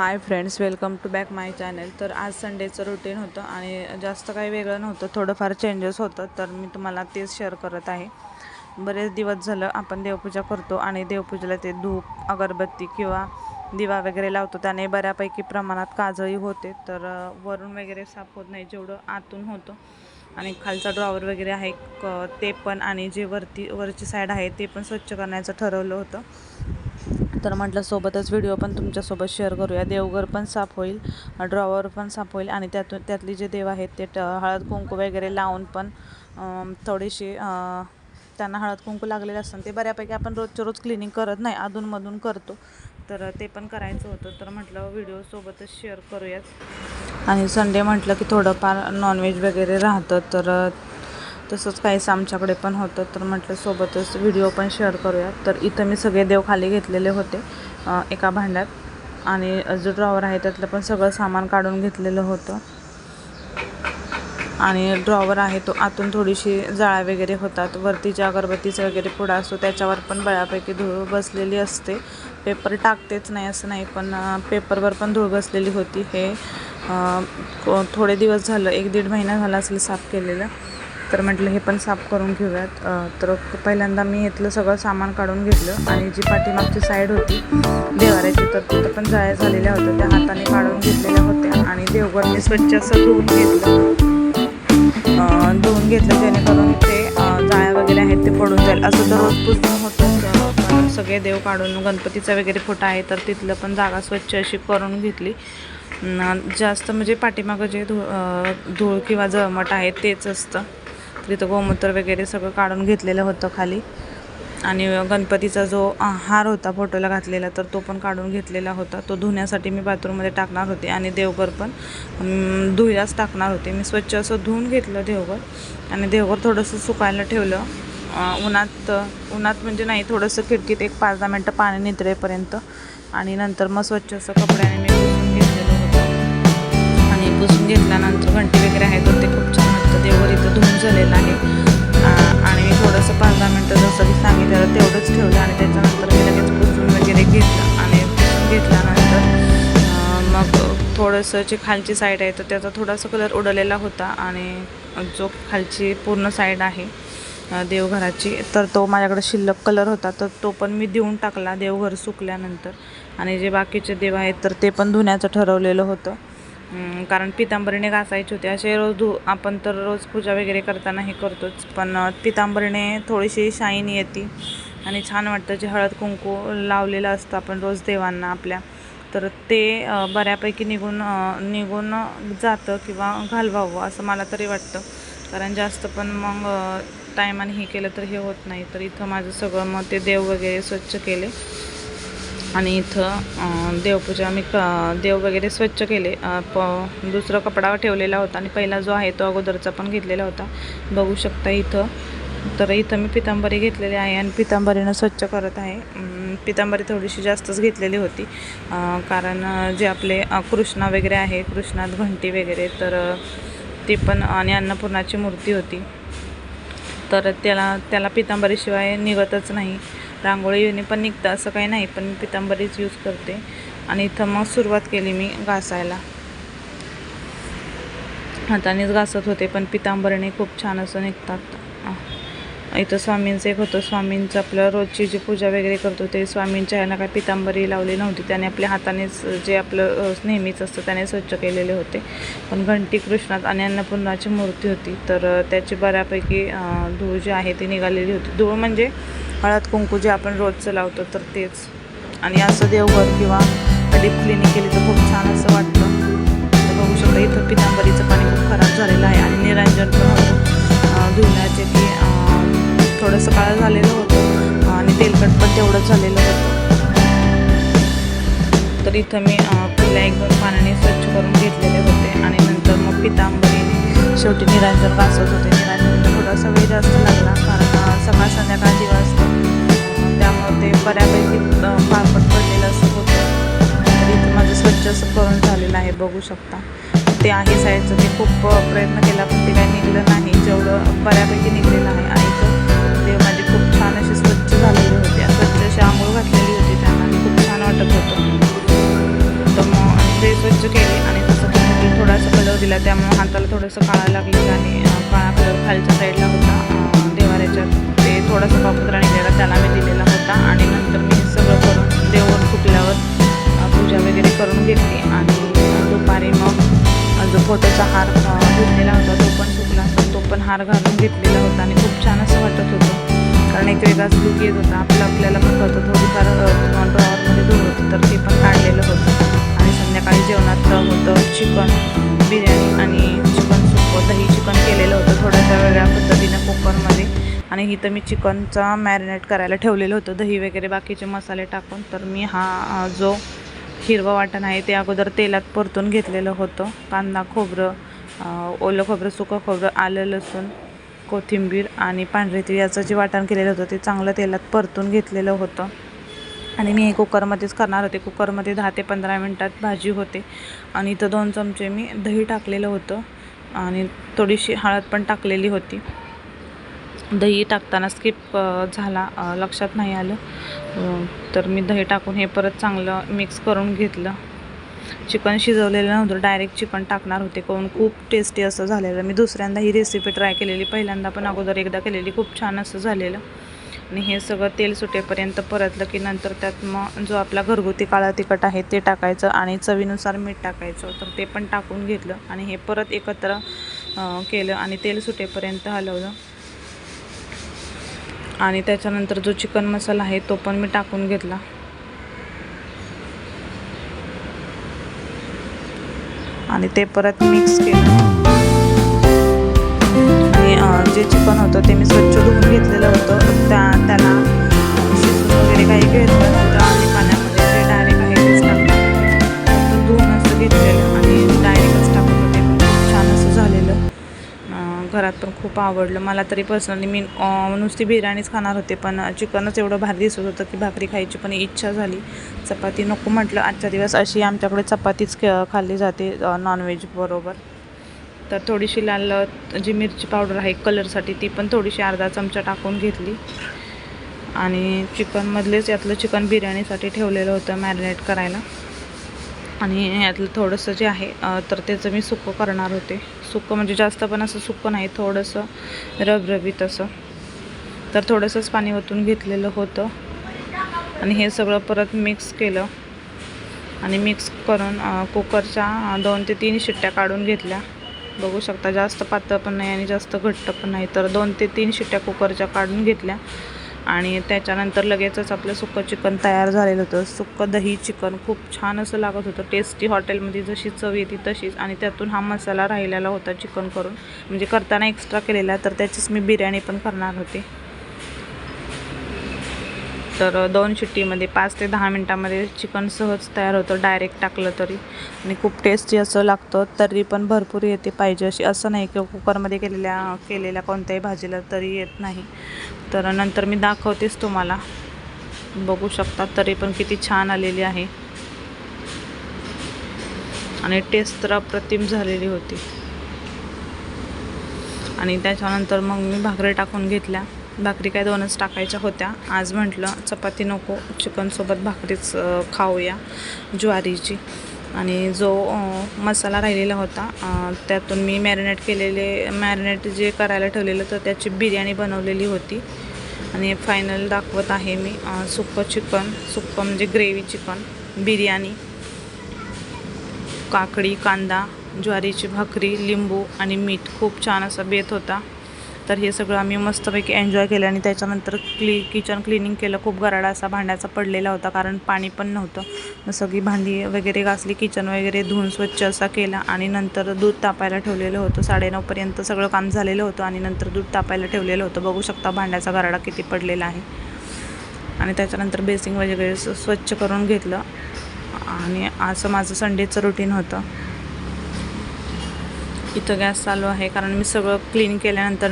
Hi friends welcome to back my channel तर आज संडेचं routine होतं आणि जास्त काही वेगळं नव्हतं. थोडंफार चेंजेस होतं तर मी तुम्हाला तेच शेअर करत आहे. बरेच दिवस झालं आपण देवपूजा करतो आणि देवपूजेला ते धूप अगरबत्ती किंवा दिवा वगैरे लावतो. त्याने बऱ्यापैकी प्रमाणात काजळी होते तर वरून वगैरे साफ होत नाही जेवढं आतून होतं. आणि खालचा ड्रॉवर वगैरे आहे क ते पण आणि जे वरती वरची साईड आहे ते पण स्वच्छ करण्याचं ठरवलं होतं. तर म्हटलं सोबतच व्हिडिओ पण तुमच्यासोबत शेअर करूया. देवघर पण साफ होईल ड्रॉवर पण साफ होईल आणि त्यातून त्यातली जे देव आहेत ते ट हळद कुंकू वगैरे लावून पण थोडीशी त्यांना हळद कुंकू लागलेले असतात. ते बऱ्यापैकी आपण रोजच्या रोज क्लिनिंग करत नाही अधूनमधून करतो. तर ते पण करायचं होतं. तर म्हटलं व्हिडिओसोबतच शेअर करूयात. आणि संडे म्हटलं की थोडंफार नॉनव्हेज वगैरे राहतं तर तसंच काहीच आमच्याकडे पण होतं तर म्हटलं सोबतच व्हिडिओ पण शेअर करूयात तर इथं मी सगळे देव खाली घेतलेले होते एका भांड्यात. आणि जो ड्रॉवर आहे त्यातलं पण सगळं सामान काढून घेतलेलं होतं. आणि ड्रॉवर आहे तो आतून थोडीशी जाळ्या वगैरे होतात. वरती ज्या अगरबत्तीचा वगैरे पुडा असतो त्याच्यावर पण बऱ्यापैकी धूळ बसलेली असते. पेपर टाकतेच नाही असं नाही पण पेपरवर पण धूळ बसलेली होती. हे थोडे दिवस झालं एक दीड महिना झाला असेल साफ केलेलं. तर म्हटलं हे पण साफ करून घेऊयात. तर पहिल्यांदा मी इथलं सगळं सामान काढून घेतलं आणि जी पाठीमागची साईड होती देवाऱ्याची तर तिथं पण जाळ्या झालेल्या होत्या. त्या हाताने काढून घेतलेल्या होत्या आणि देवघर मी स्वच्छ असं धुवून घेतलं. धुवून घेतलं जेणेकरून ते जाळ्या वगैरे आहेत ते पडून जाईल. असं तर रोज पुसणं सगळे देव काढून गणपतीचा वगैरे फोटो आहे तर तिथलं पण जागा स्वच्छ अशी करून घेतली. जास्त म्हणजे पाठीमागं जे धूळ धूळ किंवा जळमट आहे तेच असतं. तिथं गोमूत्र वगैरे सगळं काढून घेतलेलं होतं खाली. आणि गणपतीचा जो हार होता फोटोला घातलेला तर तो पण काढून घेतलेला होता. तो धुण्यासाठी मी बाथरूममध्ये टाकणार होते आणि देवघर पण धुयास टाकणार होते. मी स्वच्छ असं धुवून घेतलं देवघर आणि देवघर थोडंसं सुकायला ठेवलं. उन्हात उन्हात म्हणजे नाही थोडंसं खिडकीत एक पाच दहा मिनटं पाणी नितळेपर्यंत आणि नंतर मग स्वच्छ असं कपड्याने मी पुसून घेतलेलं होतं. आणि पुसून घेतल्यानंतर घंटी वगैरे आहेत तर ते खूप छान वाटतं इथं धुवून झालेलं आहे. आणि मी थोडंसं पाच दहा मिनटं जसं की सांगितलं तेवढंच ठेवलं आणि त्याच्यानंतर मी लगेच पुसून वगैरे घेतलं आणि पुसून घेतल्यानंतर मग थोडंसं जे खालची साईड आहे तर त्याचा थोडासा कलर उडलेला होता आणि जो खालची पूर्ण साईड आहे देवघराची तर तो माझ्याकडे शिल्लक कलर होता. तर तो पण मी देऊन टाकला देवघर सुकल्यानंतर. आणि जे बाकीचे देव आहेत तर ते पण धुण्याचं ठरवलेलं होतं. कारण पितांबरीने घासायचे होते. असे रोज धु आपण तर रोज पूजा वगैरे करताना हे करतोच. पण पितांबरीने थोडीशी शाईन येते आणि छान वाटतं. जे हळद कुंकू लावलेलं असतं आपण रोज देवांना आपल्या. तर ते बऱ्यापैकी निघून निघून जातं किंवा घालवावं असं मला तरी वाटतं. कारण जास्त पण मग टायमाने हे केलं तर हे होत नाही. तर इथं माझं सगळं मग ते देव वगैरे स्वच्छ केले. आणि इथं देवपूजा मी क देव वगैरे स्वच्छ केले. प दुसरा कपडा ठेवलेला होता आणि पहिला जो आहे तो अगोदरचा पण घेतलेला होता. बघू शकता इथं. तर इथं मी पितांबरी घेतलेली आहे आणि पितांबरीनं स्वच्छ करत आहे. पितांबरी थोडीशी जास्तच घेतलेली होती. कारण जे आपले कृष्णा वगैरे आहे कृष्णात घंटी वगैरे तर ती पण आणि अन्नपूर्णाची मूर्ती होती. तर त्याला त्याला पितांबरीशिवाय निघतच नाही. रांगोळी युनी पण निघतं असं काही नाही. पण पितांबरीच यूज करते. आणि इथं मग सुरुवात केली मी घासायला. हातानेच घासत होते पण पितांबरीने खूप छान असं निघतात. इथं स्वामींचं एक होतं. स्वामींचं आपलं रोजची जी पूजा वगैरे करतो ते स्वामींच्या ह्याला काय पितांबरी लावली नव्हती. त्याने आपल्या हातानेच जे आपलं नेहमीच असतं त्याने स्वच्छ केलेले होते. पण घंटी कृष्णात आणि अन्नपूर्णाची मूर्ती होती. तर त्याची बऱ्यापैकी धूळ जी आहे ती निघालेली होती. धूळ म्हणजे हळद कुंकू जे आपण रोजचं लावतो तर तेच. आणि असं देवघर किंवा डीप क्लिनिक केली तर खूप छान असं वाटतं. तर बघू शकता इथं पितांबरीचं पाणी खूप खराब झालेलं आहे आणि निरांजन पण धुण्याचे ते थोडंसं काळं झालेलं होतं. आणि तेलकट पण तेवढंच झालेलं होतं. तर इथं मी पहिल्या एक दोन पाण्याने स्वच्छ करून घेतलेले होते. आणि नंतर मग पितांबरीने शेवटी निरांजन घासत होते. निरांजन थोडासा वेळ जास्त लागला कारण सकाळ संध्याकाळ दिवस बऱ्यापैकी अं, फारपट पडलेलं असं होतं. तर इथं माझं स्वच्छ असं करून झालेलं आहे बघू शकता. ते आहे साईडचं ते खूप प्रयत्न केला पण ते काही निघलं नाही. जेवढं बऱ्यापैकी निघलेलं आहे आईचं ते. माझे खूप छान असे स्वच्छ झालेले होते. स्वच्छ अशी आंघोळ घातलेली होती त्यांना. आणि खूप छान वाटत होतं. तर मग ते स्वच्छ केली आणि तसं थोडासा कलर दिला. त्यामुळे हाताला थोडंसं काळा लागलेलं आणि काळा कलर खालच्या साईडला होता देवाऱ्याच्या. ते थोडासा पापुत्रा घेतली आणि दुपारी मग जो फोटोचा हार घेतलेला होता तो पण सुकला तर तो पण हार घालून घेतलेला होता आणि खूप छान असं वाटत होतं. कारण एक वेगळाच लुक येत होता. आपलं आपल्याला पण होतं थोडीफार ड्रॉवरमध्ये दूर होती तर ते पण काढलेलं होतं. आणि संध्याकाळी जेवणात होतं चिकन बिर्याणी आणि चिकन सुकं दही चिकन केलेलं होतं थोड्याशा वेगळ्या पद्धतीनं कुकरमध्ये. आणि इथं मी चिकनचा मॅरिनेट करायला ठेवलेलं होतं. दही वगैरे बाकीचे मसाले टाकून. तर मी हा जो हिरवं वाटण आहे ते अगोदर तेलात परतून घेतलेलं होतं. कांदा खोबरं ओलं खोबरं सुकं खोबरं आलं लसूण कोथिंबीर आणि पांढरे तीळ याचं जे वाटण केलेलं होतं ते चांगलं तेलात परतून घेतलेलं होतं. आणि मी हे कुकरमध्येच करणार होते. कुकरमध्ये दहा ते पंधरा मिनटात भाजी होते. आणि इथं दोन चमचे मी दही टाकलेलं होतं. आणि थोडीशी हळद पण टाकलेली होती. दही टाकताना स्किप झाला लक्षात नाही आलं. तर मी दही टाकून हे परत चांगलं मिक्स करून घेतलं. चिकन शिजवलेलं नव्हतं डायरेक्ट चिकन टाकणार होते. करून खूप टेस्टी असं झालेलं. मी दुसऱ्यांदा ही रेसिपी ट्राय केलेली. पहिल्यांदा पण अगोदर एकदा केलेली. खूप छान असं झालेलं. आणि हे सगळं तेल सुटेपर्यंत परतलं की नंतर त्यात मग जो आपला घरगुती काळा तिखट आहे ते टाकायचं आणि चवीनुसार मीठ टाकायचं. तर ते पण टाकून घेतलं आणि हे परत एकत्र केलं आणि तेल सुटेपर्यंत हलवलं. आणि त्याच्यानंतर जो चिकन मसाला आहे तो पण मी टाकून घेतला. आणि ते परत मिक्स केलं. आणि जे चिकन होतं ते मी स्वच्छ धुवून घेतलेलं होतं. त्या त्याला खूप आवडलं. मला तरी पर्सनली मी नुसती बिर्याणीच खाणार होते पण चिकनच एवढं भारी दिसत होतं की भाकरी खायची पण इच्छा झाली. चपाती नको म्हटलं. आजच्या दिवस अशी आमच्याकडे चपातीच खाल्ली जाते नॉनव्हेज बरोबर. तर थोडीशी लाल जी मिरची पावडर आहे कलरसाठी ती पण थोडीशी अर्धा चमचा टाकून घेतली. आणि चिकनमधलेच यातलं चिकन बिर्याणीसाठी ठेवलेलं होतं मॅरिनेट करायला. आणि यातलं थोडंसं जे आहे तर त्याचं मी सुकं करणार होते. सुकं म्हणजे जास्त पण असं सुकं नाही थोडंसं रबरबीत असं. तर थोडंसंच पाणी ओतून घेतलेलं होतं. आणि हे सगळं परत मिक्स केलं. आणि मिक्स करून कुकरच्या दोन ते तीन शिट्ट्या काढून घेतल्या. बघू शकता जास्त पातळ पण नाही आणि जास्त घट्ट पण नाही. तर दोन ते तीन शिट्ट्या कुकरच्या काढून घेतल्या. आणि त्याच्यानंतर लगेचच आपलं सुक्कं चिकन तयार झालेलं होतं. सुक्कं दही चिकन खूप छान असं लागत होतं. टेस्टी हॉटेलमध्ये जशी चव येते तशीच. आणि त्यातून हा मसाला राहिलेला होता चिकन करून. म्हणजे करताना एक्स्ट्रा केलेला तर त्याचीच मी बिर्याणी पण करणार होते. तर दोन शिट्टीमध्ये पाच ते दहा मिनटामध्ये चिकन सहज तयार होतं डायरेक्ट टाकलं तरी. आणि खूप टेस्टी असं लागतं तरी पण भरपूर येते पाहिजे अशी. असं नाही की कुकरमध्ये केलेल्या केलेल्या कोणत्याही भाजीला तरी येत नाही. तर नंतर मी दाखवतेच तुम्हाला. बघू शकता तरी पण किती छान आलेली आहे. आणि टेस्ट तर अप्रतिम झालेली होती. आणि त्याच्यानंतर मग मी भाकरी टाकून घेतल्या. भाकरी काय दोनच टाकायच्या होत्या. आज म्हटलं चपाती नको चिकनसोबत भाकरीच खाऊया ज्वारीची. आणि जो मसाला राहिलेला होता त्यातून मी मॅरिनेट केलेले मॅरिनेट जे करायला ठेवलेलं तर त्याची बिर्याणी बनवलेली होती. आणि फायनल दाखवत आहे मी अ, सुक्कं चिकन सुक्कं म्हणजे ग्रेव्ही चिकन बिर्याणी. काकडी कांदा ज्वारीची भाकरी लिंबू आणि मीठ. खूप छान असा बेत होता. तर हे सगळं आम्ही मस्तपैकी एन्जॉय केलं आणि त्याच्यानंतर क्ली किचन क्लिनिंग केलं. खूप गराडा असा भांड्याचा पडलेला होता कारण पाणी पण नव्हतं. सगळी भांडी वगैरे घासली किचन वगैरे धुवून स्वच्छ असा केला आणि नंतर दूध तापायला ठेवलेलं होतं. साडेनऊपर्यंत सगळं काम झालेलं होतं आणि नंतर दूध तापायला ठेवलेलं होतं. बघू शकता भांड्याचा गराडा किती पडलेला आहे. आणि त्याच्यानंतर बेसिंग वगैरे स्वच्छ करून घेतलं. आणि असं माझं संडेचं रुटीन होतं. इथं गॅस चालू आहे कारण मी सगळं क्लीन केल्यानंतर